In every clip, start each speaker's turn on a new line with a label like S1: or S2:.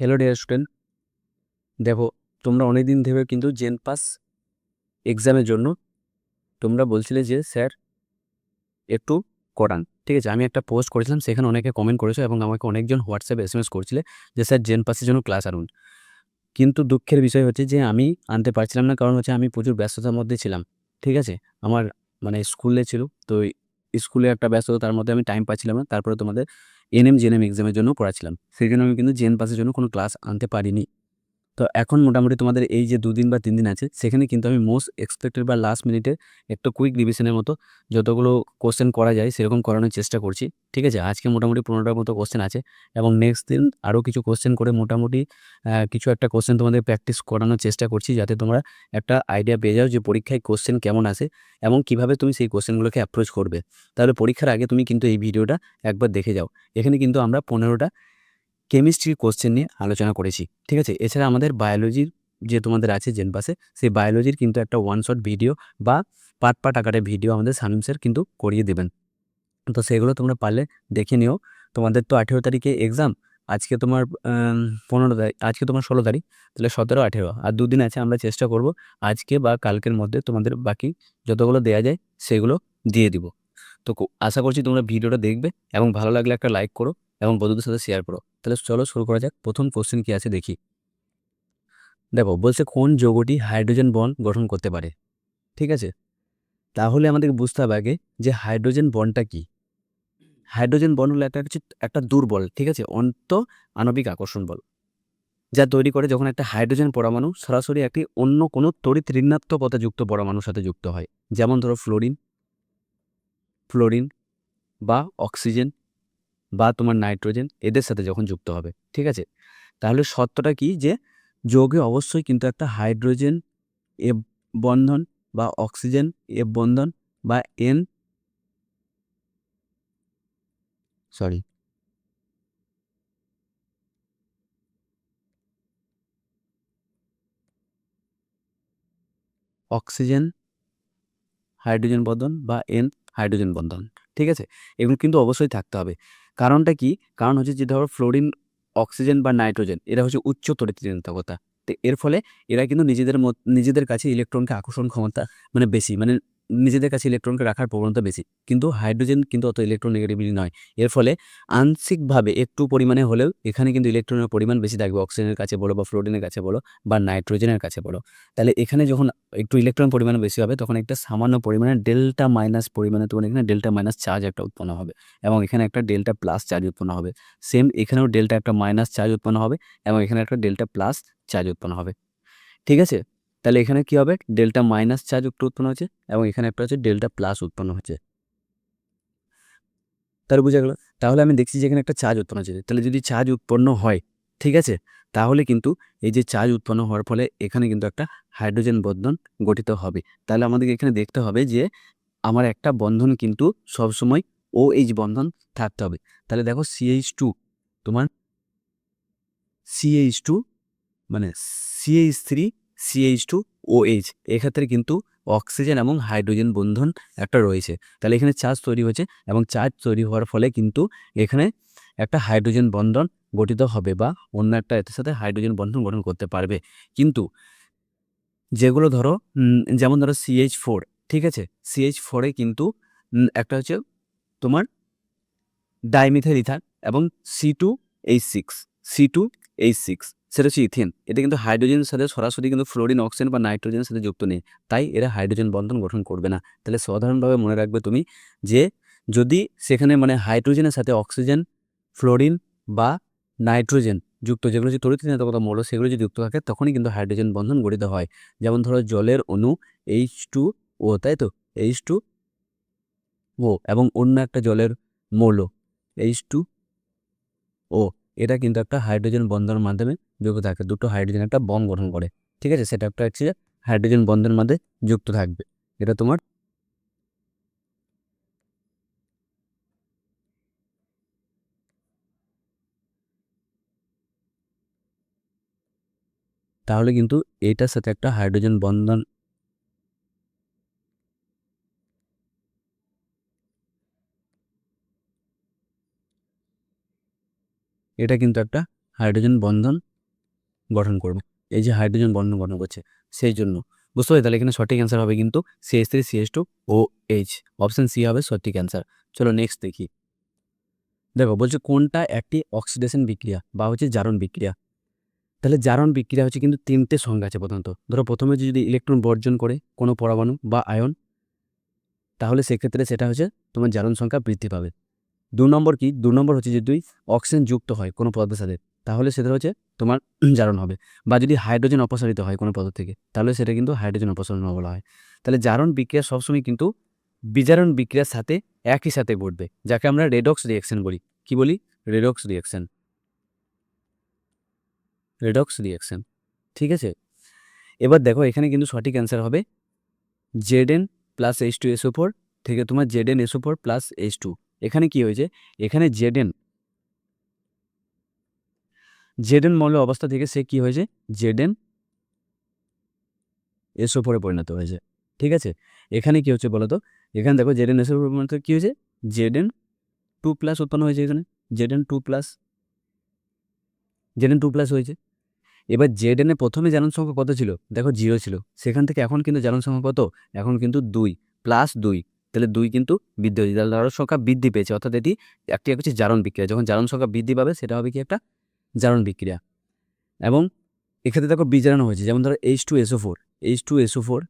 S1: Hello dear student দেখো, তোমরা অনেক দিন ধরে কিন্তু জেন পাস এক্সামের জন্য তোমরা বলছিলে যে, স্যার, একটু করান। ঠিক আছে, আমি একটা পোস্ট করেছিলাম, সেখানে অনেকে কমেন্ট করেছ এবং আমাকে অনেকজন হোয়াটসঅ্যাপে এস এম এস করছিলে যে, স্যার জেন পাসের জন্য ক্লাস আনুন। কিন্তু দুঃখের বিষয় হচ্ছে যে, আমি আনতে পারছিলাম না, কারণ হচ্ছে আমি প্রচুর ব্যস্ততার মধ্যে ছিলাম। ঠিক আছে, আমার মানে স্কুলে ছিল, তো স্কুলে একটা ব্যস্ততা, তার মধ্যে আমি টাইম পাচ্ছিলাম না, তারপরে তোমাদের এনএম জেনএম এক্সামের জন্য পড়াছিলাম সেই জন্য আমি কিন্তু জেন পাসের জন্য কোনো ক্লাস আনতে পারিনি। তো এখন মোটামুটি তোমাদের এই যে দুদিন বা তিন দিন আছে, সেখানে কিন্তু আমি মোস্ট এক্সপেক্টেড বা লাস্ট মিনিটে একটা কুইক রিভিশনের মতো যতগুলো কোশ্চেন করা যায়, সেরকম করানোর চেষ্টা করছি। ঠিক আছে? আজকে মোটামুটি পনেরোটার মতো কোশ্চেন আছে এবং নেক্সট দিন আরও কিছু কোশ্চেন করে মোটামুটি কিছু একটা কোশ্চেন তোমাদের প্র্যাকটিস করানোর চেষ্টা করছি যাতে তোমরা একটা আইডিয়া পেয়ে যাও যে পরীক্ষায় কোশ্চেন কেমন আসে এবং কীভাবে তুমি সেই কোশ্চেনগুলোকে অ্যাপ্রোচ করবে। তাহলে পরীক্ষার আগে তুমি কিন্তু এই ভিডিওটা একবার দেখে যাও। এখানে কিন্তু আমরা পনেরোটা কেমিস্ট্রির কোশ্চেন নিয়ে আলোচনা করেছি, ঠিক আছে? এছাড়া আমাদের বায়োলজির যে তোমাদের আছে জেন পাসে সেই বায়োলজির কিন্তু একটা ওয়ান শট ভিডিও বা পার্ট পাট আকারে ভিডিও আমাদের সামিম স্যার কিন্তু করিয়ে দেবেন। তো সেগুলো তোমরা পারলে দেখে নিও। তোমাদের তো আঠেরো তারিখে এক্সাম আজকে তোমার পনেরো তারিখ, আজকে তোমার ষোলো তারিখ, তাহলে সতেরো, আঠেরো। আর দুদিন আছে, আমরা চেষ্টা করব আজকে বা কালকের মধ্যে তোমাদের বাকি যতগুলো দেওয়া যায়, সেগুলো দিয়ে দিব। তো আশা করছি তোমরা ভিডিওটা দেখবে এবং ভালো লাগলে একটা লাইক করো। এবং বন্ধুদের সাথে শেয়ার করো। তাহলে চলো শুরু করা যাক। প্রথম কোশ্চেন কি আছে দেখি। দেখো, বলছে কোন যৌগটি হাইড্রোজেন বন্ড গঠন করতে পারে? ঠিক আছে? তাহলে আমাদেরকে বুঝতে হবে আগে যে হাইড্রোজেন বন্ডটা কি? হাইড্রোজেন বন্ড হলো একটা হচ্ছে একটা দুর্বল, ঠিক আছে? অন্ত আণবিক আকর্ষণ বল। যা তৈরি করে যখন একটা হাইড্রোজেন পরমাণু সরাসরি একটি অন্য কোনো তড়িৎ ঋণাত্মকতাযুক্ত পরমাণুর সাথে যুক্ত হয়। যেমন ধরো ফ্লোরিন ফ্লোরিন বা অক্সিজেন বা তোমার নাইট্রোজেন এদের সাথে যখন যুক্ত হবে, ঠিক আছে? তাহলে সত্যটা কি যে, যৌগে অবশ্যই কিন্তু একটা হাইড্রোজেন এ বন্ধন বা অক্সিজেন এ বন্ধন বা এন সরি অক্সিজেন, হাইড্রোজেন বন্ধন বা এন হাইড্রোজেন বন্ধন, ঠিক আছে? এগুলো কিন্তু অবশ্যই থাকতে হবে। কারণটা কি? কারণ হচ্ছে যে ধরো ফ্লোরিন, অক্সিজেন বা নাইট্রোজেন, এরা হচ্ছে উচ্চ তরিতৃণতাকতা তো এর ফলে এরা কিন্তু নিজেদের নিজেদের কাছে ইলেকট্রনকে আকর্ষণ ক্ষমতা মানে বেশি মানে নিজেদের কাছে ইলেকট্রনকে রাখার প্রবণতা বেশি। কিন্তু হাইড্রোজেন কিন্তু অত ইলেকট্রন নেগেটিভিটি নয়। এর ফলে আংশিকভাবে একটু পরিমাণে হলেও এখানে কিন্তু ইলেকট্রনের পরিমাণ বেশি থাকবে। অক্সিজেনের কাছে বলো বা ফ্লোরিনের কাছে বলো বা নাইট্রোজেনের কাছে বলো। তাহলে এখানে যখন একটু ইলেকট্রন পরিমাণ বেশি হবে, তখন একটা সামান্য পরিমাণে ডেল্টা মাইনাস পরিমাণে তখন এখানে ডেল্টা মাইনাস চার্জ একটা উৎপন্ন হবে এবং এখানে একটা ডেল্টা প্লাস চার্জ উৎপন্ন হবে। সেম এখানেও ডেল্টা একটা মাইনাস চার্জ উৎপন্ন হবে এবং এখানে একটা ডেল্টা প্লাস চার্জ উৎপন্ন হবে। ঠিক আছে? তাহলে এখানে কি হবে? ডেল্টা মাইনাস চার্জ একটু উৎপন্ন হচ্ছে এবং এখানে একটা হচ্ছে ডেল্টা প্লাস উৎপন্ন হচ্ছে তাহলে বুঝা গেল। তাহলে আমি দেখছি যে এখানে একটা চার্জ উৎপন্ন হচ্ছে তাহলে যদি চার্জ উৎপন্ন হয়, ঠিক আছে? তাহলে কিন্তু এই যে চার্জ উৎপন্ন হওয়ার ফলে এখানে কিন্তু একটা হাইড্রোজেন বন্ধন গঠিত হবে। তাহলে আমাদেরকে এখানে দেখতে হবে যে আমার একটা বন্ধন কিন্তু সবসময় ও এইচ বন্ধন থাকতে হবে। তাহলে দেখো সিএইচ টু তোমার সিএইচ টু মানে CH three CH two OH এক্ষেত্রে কিন্তু অক্সিজেন এবং হাইড্রোজেন বন্ধন একটা রয়েছে। তাহলে এখানে চার্জ তৈরি হয়েছে এবং চার্জ তৈরি হওয়ার ফলে কিন্তু এখানে একটা হাইড্রোজেন বন্ধন গঠিত হবে বা অন্য একটা এর সাথে হাইড্রোজেন বন্ধন গঠন করতে পারবে। কিন্তু যেগুলো ধরো যেমন ধরো সিএইচ ফোর ঠিক আছে? সিএইচ ফোরে কিন্তু একটা হচ্ছে তোমার ডাইমিথাইল ইথার এবং C two H six C two H six সেটা হচ্ছে ইথেন। এটা কিন্তু হাইড্রোজেনের সাথে সরাসরি কিন্তু ফ্লোরিন, অক্সিজেন বা নাইট্রোজেনের সাথে যুক্ত নেই। তাই এরা হাইড্রোজেন বন্ধন গঠন করবে না। তাহলে সাধারণভাবে মনে রাখবে তুমি যে যদি সেখানে মানে হাইড্রোজেনের সাথে অক্সিজেন, ফ্লোরিন বা নাইট্রোজেন যুক্ত যেগুলো যদি হচ্ছে তরিতৃণাত্মকতা মৌল, সেগুলো যদি যুক্ত থাকে, তখনই কিন্তু হাইড্রোজেন বন্ধন গঠিত হয়। যেমন ধরো জলের অণু এইচ টু ও তাই তো? এইচ টু ও এবং অন্য একটা জলের মৌল এইচ টু ও এটা কিন্তু একটা হাইড্রোজেন বন্ধনের মাধ্যমে যুক্ত থাকে দুটো হাইড্রোজেন একটা বন্ড গঠন করে। ঠিক আছে? সেটা একটা হচ্ছে হাইড্রোজেন বন্ধনের মধ্যে যুক্ত থাকবে। এটা তোমার তাহলে কিন্তু এটার সাথে একটা হাইড্রোজেন বন্ধন এটা কিন্তু একটা হাইড্রোজেন বন্ধন গঠন করবে। এই যে হাইড্রোজেন বন্ধন গঠন করছে, সেই জন্য। বুঝতে পারি তাহলে এখানে সঠিক অ্যান্সার হবে কিন্তু CS three CS two O H option C হবে সঠিক অ্যান্সার চলো নেক্সট দেখি। দেখো, বলছে কোনটা একটি অক্সিডেশন বিক্রিয়া বা হচ্ছে জারণ বিক্রিয়া? তাহলে জারণ বিক্রিয়া হচ্ছে কিন্তু তিনটে সংজ্ঞা আছে প্রধানত। ধরো প্রথমে যদি ইলেকট্রন বর্জন করে কোনো পরমাণু বা আয়ন তাহলে সেক্ষেত্রে সেটা হচ্ছে তোমার জারণ সংখ্যা বৃদ্ধি পাবে। দু নম্বর কি? দু নম্বর হচ্ছে যে দুই অক্সিজেন যুক্ত হয় কোনো পদার্থের সাথে তাহলে সেটা হচ্ছে তোমার জারণ হবে। বা যদি হাইড্রোজেন অপসারিত হয় কোনো পদার্থ থেকে, তাহলে সেটা কিন্তু হাইড্রোজেন অপসারণ বলা হয়। তাহলে জারণ বিক্রিয়া সবসময় কিন্তু বিজারণ বিক্রিয়ার সাথে একই সাথে ঘটবে, যাকে আমরা রেডক্স রিয়াকশন বলি। কি বলি? রেডক্স রিয়াকশন রেডক্স রিয়াকশন ঠিক আছে? এবার দেখো, এখানে কিন্তু সঠিক অ্যান্সার হবে Z N plus H two SO four থেকে তোমার Z N SO four plus H two এখানে কি হয়েছে? এখানে জেড এন জেড এন মৌল অবস্থা থেকে সে কি হয়েছে? জেড এন এসও ফোরে পরিণত হয়েছে। ঠিক আছে? এখানে কি হচ্ছে বলো তো এখানে দেখো জেড এন এসও ফোরে পরিণত কী হয়েছে? জেড এন টু প্লাস উৎপন্ন হয়েছে এখানে। Z N two plus Z N two plus হয়েছে। এবার জেড এনে প্রথমে জারণ সংখ্যা কত ছিল? দেখো জিরো ছিল। সেখান থেকে এখন কিন্তু জারণ সংখ্যা কত? এখন কিন্তু দুই প্লাস দুই। তাহলে দুই কিন্তু বৃদ্ধি হয়েছে। তাহলে জারণ সংখ্যা বৃদ্ধি পেয়েছে। অর্থাৎ এটি একটি হচ্ছে জারণ বিক্রিয়া। যখন জারণ সংখ্যা বৃদ্ধি পাবে, সেটা হবে কি একটা জারণ বিক্রিয়া। এবং এক্ষেত্রে দেখো বিজারণ হয়েছে, যেমন ধরো H two SO four H two SO four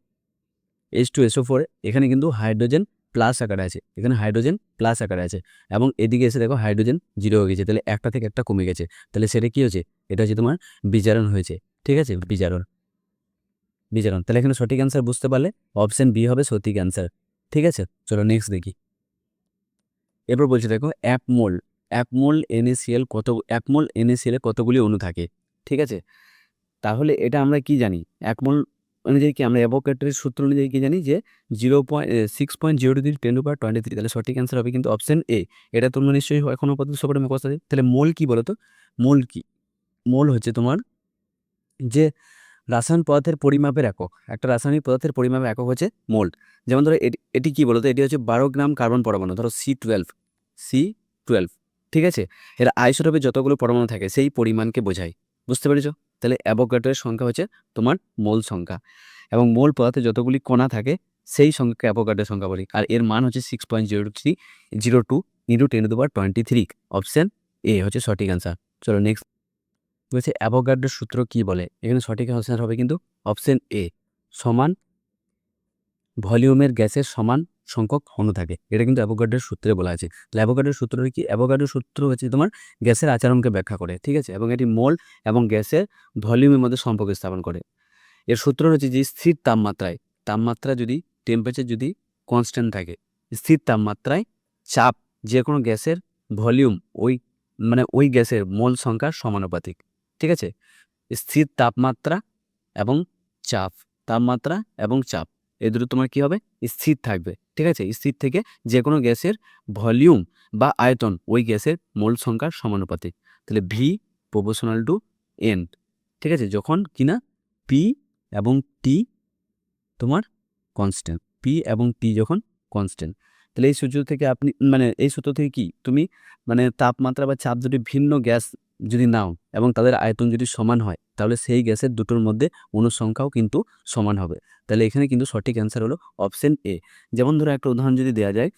S1: H two SO four এখানে কিন্তু হাইড্রোজেন প্লাস আকারে আছে, এখানে হাইড্রোজেন প্লাস আকারে আছে, এবং এদিকে এসে দেখো হাইড্রোজেন জিরো হয়ে গেছে, তাহলে একটা থেকে একটা কমে গেছে, তাহলে সেটা কী হয়েছে? এটা হচ্ছে তোমার বিজারণ হয়েছে, ঠিক আছে? বিজারণ। বিজারণ, তাহলে এখানে সঠিক অ্যান্সার বুঝতে পারলে অপশন বি হবে সঠিক অ্যান্সার ঠিক আছে? চলো নেক্সট দেখি। এরপর বলছে দেখো অ্যাপ মোল এক মোল এনএসিএল কত এক মোল এনএসিএল কতগুলি অণু থাকে, ঠিক আছে? তাহলে এটা আমরা কি জানি? এক মোল অনুযায়ী কি আমরা অ্যাভোকেটের সূত্র অনুযায়ী কি জানি যে zero point six point zero three ten to twenty three তাহলে সঠিক অ্যান্সার হবে কিন্তু অপশন এ এটা তোমরা নিশ্চয়ই এখনও পর্যন্ত সবার মুখস্থ আছে। তাহলে মোল কি বলো তো মোল কি? মোল হচ্ছে তোমার যে রাসায়ন পদার্থের পরিমাপের একক, একটা রাসায়নিক পদার্থের পরিমাপের একক হচ্ছে মোল। যেমন ধরো এটি কী বলো তো এটি হচ্ছে বারো গ্রাম কার্বন পরমাণু, ধরো সি টুয়েলভ সি টুয়েলভ ঠিক আছে? এর আইসোটোপে যতগুলো পরমাণু থাকে, সেই পরিমাণকে বোঝায়। বুঝতে পেরেছ? তাহলে অ্যাভোগাড্রের সংখ্যা হচ্ছে তোমার মোল সংখ্যা। এবং মোল পদার্থে যতগুলি কণা থাকে, সেই সংখ্যাকে অ্যাভোগাড্রের সংখ্যা বলি। আর এর মান হচ্ছে six point zero three zero two into ten to power twenty three option A হচ্ছে সঠিক অ্যান্সার চলো নেক্সট বলছে অ্যাভোগাড্রের সূত্র কি বলে? এখানে সঠিক অ্যান্সার হবে কিন্তু অপশান এ সমান ভলিউমের গ্যাসের সমান সংখ্যক অণু থাকে। এটা কিন্তু অ্যাভোগাড্রের সূত্রে বলা আছে। তাহলে সূত্র কি? অ্যাভোগাড্রের সূত্র হচ্ছে তোমার গ্যাসের আচরণকে ব্যাখ্যা করে, ঠিক আছে? এবং এটি মোল এবং গ্যাসের ভলিউমের মধ্যে সম্পর্ক স্থাপন করে। এর সূত্র হচ্ছে যে স্থির তাপমাত্রায়, তাপমাত্রা যদি টেম্পারেচার যদি কনস্ট্যান্ট থাকে, স্থির তাপমাত্রায় চাপ যে কোনো গ্যাসের ভলিউম ওই মানে ওই গ্যাসের মোল সংখ্যার সমানুপাতিক, ঠিক আছে? স্থির তাপমাত্রা এবং চাপ, তাপমাত্রা এবং চাপ। এই দুটো তোমার কী হবে? স্থির থাকবে, ঠিক আছে? স্থির থেকে যে কোনো গ্যাসের ভলিউম বা আয়তন ওই গ্যাসের মোল সংখ্যার সমানুপাতিক। তাহলে ভি প্রপোশনাল টু এন ঠিক আছে? যখন কিনা পি এবং টি তোমার কনস্ট্যান্ট পি এবং টি যখন কনস্ট্যান্ট তাহলে এই সূত্র থেকে আপনি মানে এই সূত্র থেকে কি? তুমি মানে তাপমাত্রা বা চাপ যদি ভিন্ন গ্যাস যদি নাও এবং তাদের আয়তন যদি সমান হয়, তাহলে সেই গ্যাসের দুটোর মধ্যে অনুসংখ্যাও কিন্তু সমান হবে। তাহলে এখানে কিন্তু সঠিক অ্যান্সার হলো অপশন এ যেমন ধরো একটা উদাহরণ যদি দেওয়া যায়,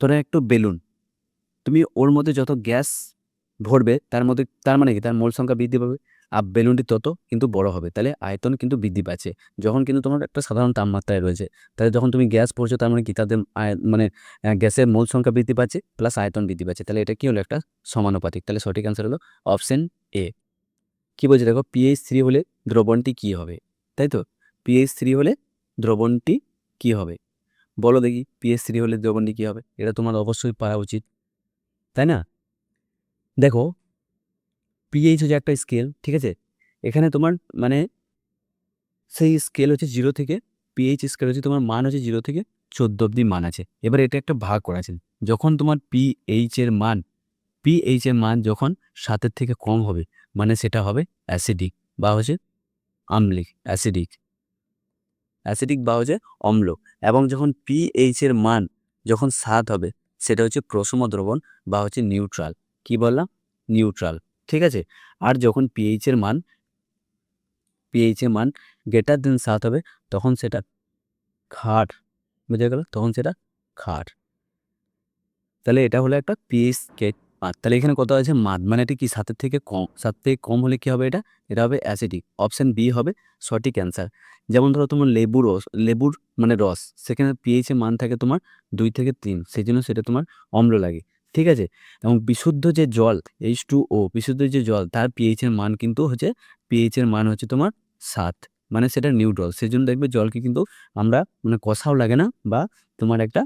S1: ধরো একটু বেলুন, তুমি ওর মধ্যে যত গ্যাস ভরবে, তার মধ্যে, তার মানে কি? তার মোল সংখ্যা বৃদ্ধি পাবে। বেলুনটি তত কিন্তু বড় হবে। তাহলে আয়তন কিন্তু বৃদ্ধি পাচ্ছে। যখন কিন্তু তোমার একটা সাধারণ তাপমাত্রায় রয়েছে, তাহলে যখন তুমি গ্যাস পড়ছো, তার মানে কি? তাদের মানে গ্যাসের মোল সংখ্যা বৃদ্ধি পাচ্ছে প্লাস আয়তন বৃদ্ধি পাচ্ছে। তাহলে এটা কি হলো? একটা সমানুপাতিক। তাহলে সঠিক অ্যান্সার হলো অপশন এ কি বলছে? দেখো পিএইচ থ্রি হলে দ্রবণটি কি হবে? তাই তো? পিএইচ থ্রি হলে দ্রবণটি কি হবে? বলো দেখি পিএইচ থ্রি হলে দ্রবণটি কী হবে? এটা তোমার অবশ্যই পারা উচিত। তাই না? দেখো পিএইচ হচ্ছে একটা স্কেল ঠিক আছে? এখানে তোমার মানে সেই স্কেল হচ্ছে জিরো থেকে পিএইচ স্কেল হচ্ছে তোমার মান হচ্ছে জিরো থেকে চোদ্দ অব্দি মান আছে। এবার এটা একটা ভাগ করা আছে যখন তোমার পিএইচ এর মান পিএইচ এর মান যখন সাতের থেকে কম হবে মানে সেটা হবে অ্যাসিডিক বা হচ্ছে আমলিক অ্যাসিডিক অ্যাসিডিক বা হচ্ছে অম্ল এবং যখন পিএইচ এর মান যখন সাত হবে, সেটা হচ্ছে প্রসম দ্রবণ বা হচ্ছে নিউট্রাল কি বললাম? নিউট্রাল ঠিক আছে? আর যখন পিএইচ এর মান পিএইচ এর মান গ্রেটার দেন সাত হবে, তখন সেটা ক্ষার বুঝা গেল? তখন সেটা ক্ষার তাহলে এটা হলো একটা পিএইচ স্কেট আর তাহলে এখানে কত আছে? মাদ মানে এটা কি? সাতের থেকে কম, সাত থেকে কম হলে কি হবে এটা? এটা হবে অ্যাসিডিক অপশান বি হবে সঠিক অ্যান্সার যেমন ধরো তোমার লেবু রস, লেবুর মানে রস, সেখানে পিএইচ এর মান থাকে তোমার দুই থেকে তিন। সেই জন্য সেটা তোমার অম্ল লাগে। ঠিক আছে? এবং বিশুদ্ধ যে জল এইচ টু ও বিশুদ্ধ যে জল, তার পিএইচের মান কিন্তু হচ্ছে পিএইচের মান হচ্ছে তোমার সাত। মানে সেটা নিউট্রাল সেই জন্য দেখবে জলকে কিন্তু আমরা মানে কষাও লাগে না বা তোমার একটা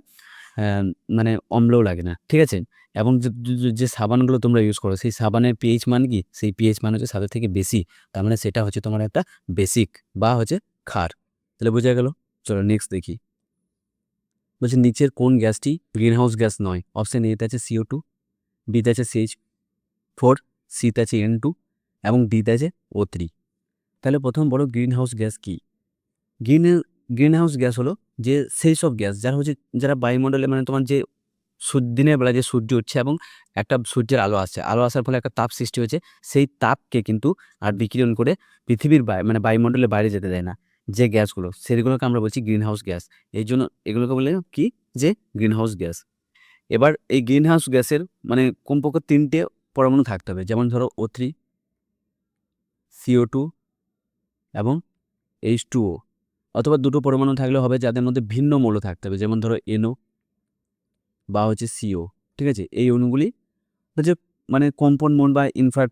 S1: মানে অম্লও লাগে না, ঠিক আছে? এবং যে- সাবানগুলো তোমরা ইউজ করো, সেই সাবানের পিএইচ মান কি? সেই পিএইচ মান হচ্ছে সাতের থেকে বেশি, তার মানে সেটা হচ্ছে তোমার একটা বেসিক বা হচ্ছে খার তাহলে বোঝা গেল? চলো নেক্সট দেখি। বলছে, নিচের কোন গ্যাসটি গ্রিন হাউস গ্যাস নয়? অপশন এতে আছে সিও টু বিতে আছে সিএইচ ফোর সিতে আছে এন টু এবং ডিতে আছে ও থ্রি তাহলে প্রথম বড় গ্রিন হাউস গ্যাস কী? গ্রিন গ্রিন হাউস গ্যাস হলো যে সেই সব গ্যাস যারা হচ্ছে, যারা বায়ুমণ্ডলে মানে তোমার যে দিনের বেলা যে সূর্য উঠছে এবং একটা সূর্যের আলো আসছে, আলো আসার ফলে একটা তাপ সৃষ্টি হচ্ছে সেই তাপকে কিন্তু আর বিকিরণ করে পৃথিবীর মানে বায়ুমণ্ডলের বাইরে যেতে দেয় না। যে গ্যাসগুলো, সেগুলোকে আমরা বলছি গ্রিন হাউস গ্যাস। এই জন্য এগুলোকে বলে কি? যে গ্রিন হাউস গ্যাস। এবার এই গ্রিন হাউস গ্যাসের মানে কমপক্ষে তিনটে পরমাণু থাকতে হবে। যেমন ধরো ও থ্রি সিও টু এবং এইচ টু ও। অথবা দুটো পরমাণু থাকলে হবে যাদের মধ্যে ভিন্ন মৌল থাকতে হবে। যেমন ধরো এনও বা হচ্ছে সিও ঠিক আছে? এই অণুগুলি হচ্ছে মানে কম্পন মন বা ইনফ্রাট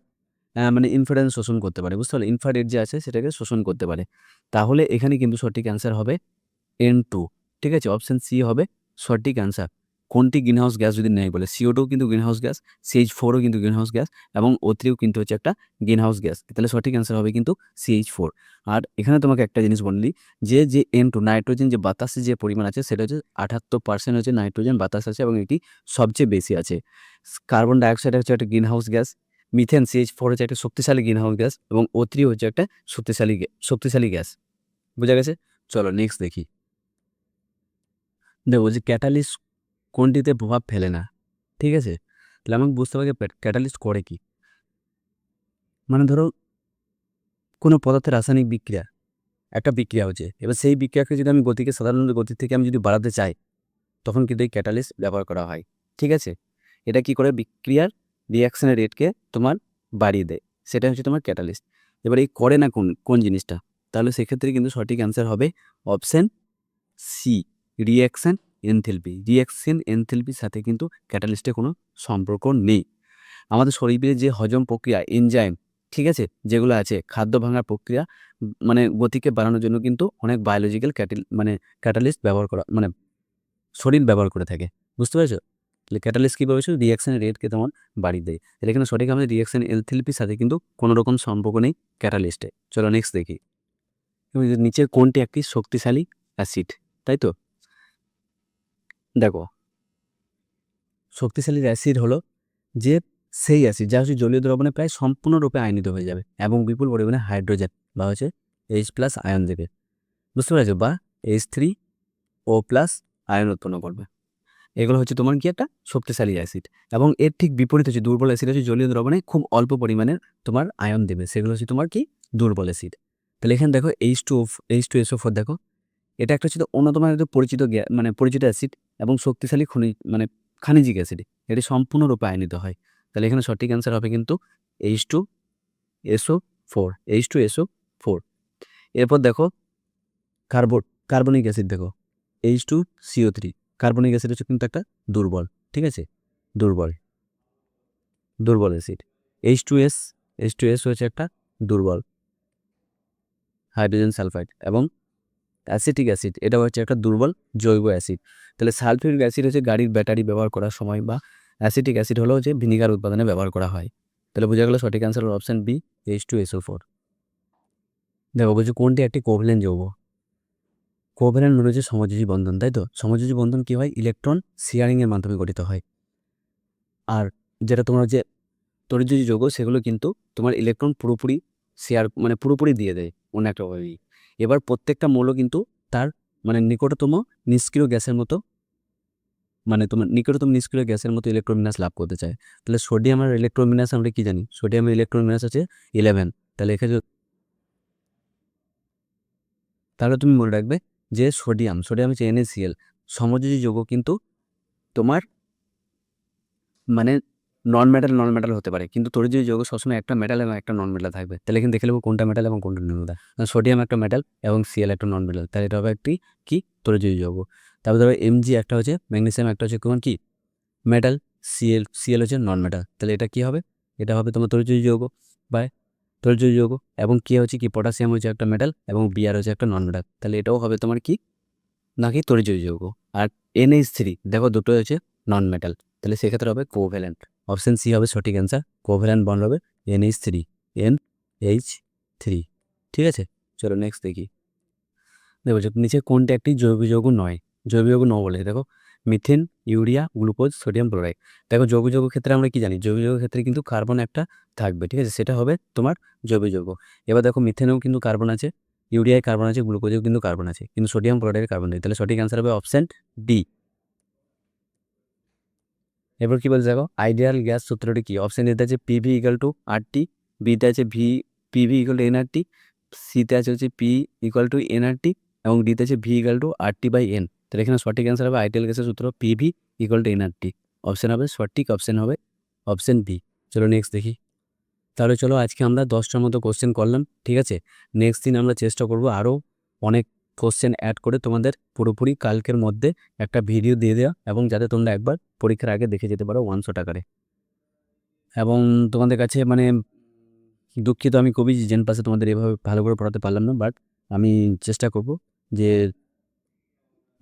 S1: মানে ইনফ্রারেন্স শোষণ করতে পারে, বুঝতে পারলে? ইনফ্রারেড যে আছে সেটাকে শোষণ করতে পারে। তাহলে এখানে কিন্তু সঠিক অ্যান্সার হবে এন টু ঠিক আছে? অপশান সি হবে সঠিক অ্যান্সার কোনটি গ্রিনহাউস গ্যাস যদি নেয় বলে? সিও টু কিন্তু গ্রিনহাউস গ্যাস সিএইচ ফোরও কিন্তু গ্রিনহাউস গ্যাস এবং ও থ্রিও কিন্তু হচ্ছে একটা গ্রিনহাউস গ্যাস তাহলে সঠিক অ্যান্সার হবে কিন্তু সিএইচ ফোর আর এখানে তোমাকে একটা জিনিস বললি যে যে এন টু নাইট্রোজেন যে বাতাসে যে পরিমাণ আছে, সেটা হচ্ছে আঠাত্তর পার্সেন্ট হচ্ছে নাইট্রোজেন বাতাস আছে এবং এটি সবচেয়ে বেশি আছে। কার্বন ডাইঅক্সাইড হচ্ছে একটা greenhouse gas methane CH four হচ্ছে একটা শক্তিশালী গ্রিনহাউস গ্যাস এবং ও থ্রি হচ্ছে একটা শক্তিশালী শক্তিশালী গ্যাস। বোঝা গেছে? চলো নেক্সট দেখি। দেখো যে ক্যাটালিস্ট কোনটিতে প্রভাব ফেলে না, ঠিক আছে? তাহলে আমাকে বুঝতে পারি ক্যাটালিস্ট করে কি। মানে ধরো কোনো পদার্থের রাসায়নিক বিক্রিয়া, একটা বিক্রিয়া হচ্ছে। এবার সেই বিক্রিয়াকে যদি আমি গতিকে, সাধারণত গতি থেকে আমি যদি বাড়াতে চাই, তখন কিন্তু এই ক্যাটালিস্ট ব্যবহার করা হয়, ঠিক আছে? এটা কি করে? বিক্রিয়ার রিয়াকশনের রেটকে তোমার বাড়িয়ে দেয়। সেটা হচ্ছে তোমার ক্যাটালিস্ট এবার এই করে না কোন কোন জিনিসটা? তাহলে সেক্ষেত্রে কিন্তু সঠিক অ্যান্সার হবে option C reaction enthalpy reaction এনথেলপির সাথে কিন্তু ক্যাটালিস্টের কোনো সম্পর্ক নেই। আমাদের শরীরে যে হজম প্রক্রিয়া এনজাইম ঠিক আছে? যেগুলো আছে, খাদ্য ভাঙার প্রক্রিয়া মানে গতিকে বাড়ানোর জন্য কিন্তু অনেক বায়োলজিক্যাল ক্যাটিল মানে ক্যাটালিস্ট ব্যবহার করা মানে শরীর ব্যবহার করে থাকে। বুঝতে পেরেছ? তাহলে ক্যাটালিস্ট কী বলেছ রিয়াকশনের রেটকে তোমার বাড়িয়ে দেয়। তাহলে এখানে সঠিক আমাদের রিয়াকশন এলথেলপির সাথে কিন্তু কোনো রকম সম্পর্ক নেই ক্যাটালিস্টে চলো নেক্সট দেখি। এবং এর নিচে কোনটি একটি শক্তিশালী অ্যাসিড তাই তো? দেখো। শক্তিশালী অ্যাসিড হলো যে সেই অ্যাসিড যা হচ্ছে জলীয় দ্রবণে প্রায় সম্পূর্ণরূপে আয়নিত হয়ে যাবে এবং বিপুল পরিমাণে হাইড্রোজেন বা হচ্ছে এইচ প্লাস আয়ন দেবে। বুঝতে পেরেছ? বা H three O plus ion উৎপন্ন করবে। এগুলো হচ্ছে তোমার কি একটা শক্তিশালী অ্যাসিড এবং এর ঠিক বিপরীত হচ্ছে দুর্বল অ্যাসিড হচ্ছে জলীয় দ্রবণে খুব অল্প পরিমাণে তোমার আয়ন দেবে। সেগুলো হচ্ছে তোমার কি? দুর্বল অ্যাসিড তাহলে এখানে দেখো H two H two SO four দেখো, এটা একটা হচ্ছে অন্যতম একটা পরিচিত মানে পরিচিত অ্যাসিড এবং শক্তিশালী খনিজ মানে খানিজিক অ্যাসিড এটি সম্পূর্ণরূপে আয়নিত হয়। তাহলে এখানে সঠিক অ্যান্সার হবে কিন্তু H two SO four H two SO four এরপর দেখো কার্বন কার্বনিক অ্যাসিড দেখো H two CO three carbonic acid হচ্ছে কিন্তু একটা দুর্বল, ঠিক আছে? দুর্বল দুর্বল acid. H two S H two S হচ্ছে একটা দুর্বল। হাইড্রোজেন সালফাইড এবং অ্যাসিটিক অ্যাসিড এটা হচ্ছে একটা দুর্বল জৈব অ্যাসিড। তাহলে সালফিউরিক অ্যাসিড হচ্ছে গাড়ির ব্যাটারি ব্যবহার করার সময় বা অ্যাসিটিক অ্যাসিড হলো যে ভিনিগার উৎপাদনে ব্যবহার করা হয়। তাহলে বোঝা গেল সঠিক অ্যান্সার হলো option B H two SO four দেখো, বলছি কোনটি একটি কোভলেন যৌগ? কোভলেন্ট হলো যে সমযোজী বন্ধন, তাই তো? সমযোজী বন্ধন কী হয়? ইলেকট্রন শেয়ারিংয়ের মাধ্যমে গঠিত হয়। আর যেটা তোমার যে তরিযোজী যৌগ, সেগুলো কিন্তু তোমার ইলেকট্রন পুরোপুরি শেয়ার মানে পুরোপুরি দিয়ে দেয় অন্য একটা ভাবেই এবার প্রত্যেকটা মৌল কিন্তু তার মানে নিকটতম নিষ্ক্রিয় গ্যাসের মতো মানে তোমার নিকটতম নিষ্ক্রিয় গ্যাসের মতো ইলেকট্রোমিনাস লাভ করতে চায়। তাহলে সোডিয়ামের ইলেকট্রোমিনাস আমরা কি জানি? সোডিয়ামের ইলেকট্রোমিনাস আছে ইলেভেন তাহলে এখানে তাহলে তুমি মনে রাখবে যে সোডিয়াম সোডিয়াম হচ্ছে এনএসিএল সমযোজী যৌগ কিন্তু তোমার মানে নন মেটাল নন মেটাল হতে পারে। কিন্তু তরিজয়ী যৌগ সবসময় একটা মেটাল এবং একটা নন মেটাল থাকবে। তাহলে কিন্তু দেখে নেব কোনটা মেটাল এবং কোনটা নন মেটাল সোডিয়াম একটা মেটাল এবং সিএল একটা নন মেটাল তাহলে এটা হবে একটি কি? তরিজয়ী যৌগ। তারপর ধরো এমজি একটা হচ্ছে ম্যাগনেসিয়াম একটা হচ্ছে কোন কি? মেটাল সিএল সিএল হচ্ছে নন মেটাল তাহলে এটা কি হবে? এটা হবে তোমার তরিজয়ী যৌগ বা তরিজয়ী যৌগ এবং কে হচ্ছে কি পটাশিয়াম হচ্ছে একটা মেটাল এবং বিআর হচ্ছে একটা নন মেটাল তাহলে এটাও হবে তোমার কি? নাকি তরিজয়ী যৌগ। আর এনএইচ থ্রি দেখো দুটো হচ্ছে নন মেটাল তাহলে সেক্ষেত্রে হবে কোভ্যালেন্ট অপশন সি হবে সঠিক অ্যান্সার কোভ্যালেন্ট বন্ড হবে NH three N H three ঠিক আছে? চলো নেক্সট দেখি। দেখো নিচে কোনটা একটি জৈব যৌগ নয়? জৈব যৌগ ন বলে, দেখো। Methane, urea, glucose, sodium chloride. দেখো জৈব যৌগ ক্ষেত্রে আমরা কি জানি? জৈব যৌগ ক্ষেত্রে কিন্তু কার্বন একটা থাকবে, ঠিক আছে? সেটা হবে তোমার জৈব যৌগ। এবার দেখো মিথেনেও কিন্তু কার্বন আছে, ইউরিয়ায় কার্বন আছে, গ্লুকোজেও কিন্তু কার্বন আছে, কিন্তু সোডিয়াম ক্লোরাইডে কার্বন নেই। তাহলে সঠিক অ্যান্সার হবে অপশান ডি এবার কি বলছে দেখো? আইডিয়াল গ্যাস সূত্রটি কি? অপশান এতে আছে PV equal to R T বিতে আছে V PV equal to NRT সিতে আছে হচ্ছে পি ইকাল টু এনআরটি এবং ডিতে আছে V equal to R T by N তাহলে এখানে সঠিক অ্যান্সার হবে আইডিয়াল গ্যাসের সূত্র PV equal to NRT option হবে সঠিক অপশান হবে অপশান বি চলো নেক্সট দেখি তাহলে চলো আজকে আমরা দশটার মতো কোশ্চেন করলাম ঠিক আছে নেক্সট দিন আমরা চেষ্টা করব আরও অনেক কোশ্চেন অ্যাড করে তোমাদের পুরোপুরি কালকের মধ্যে একটা ভিডিও দিয়ে দেওয়া এবং যাতে তোমরা একবার পরীক্ষার আগে দেখে যেতে পারো ওয়ান শট আকারে এবং তোমাদের কাছে মানে দুঃখিত আমি খুবই জেন পাশে তোমাদের এভাবে ভালো করে পড়াতে পারলাম না বাট আমি চেষ্টা করব যে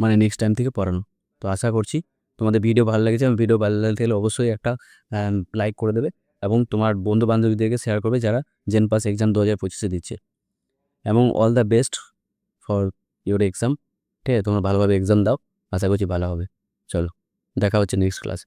S1: মানে নেক্সট টাইম থেকে পড়ানো। তো আশা করছি তোমাদের ভিডিও ভালো লেগেছে এবং ভিডিও ভালো লাগে তাহলে অবশ্যই একটা লাইক করে দেবে এবং তোমার বন্ধু বান্ধবীদেরকে শেয়ার করবে যারা জেন পাস এক্সাম দু হাজার পঁচিশে দিচ্ছে। এবং all the best for your exam ঠিক আছে, তোমরা ভালোভাবে এক্সাম দাও। আশা করছি ভালো হবে। চলো, দেখা হচ্ছে নেক্সট ক্লাস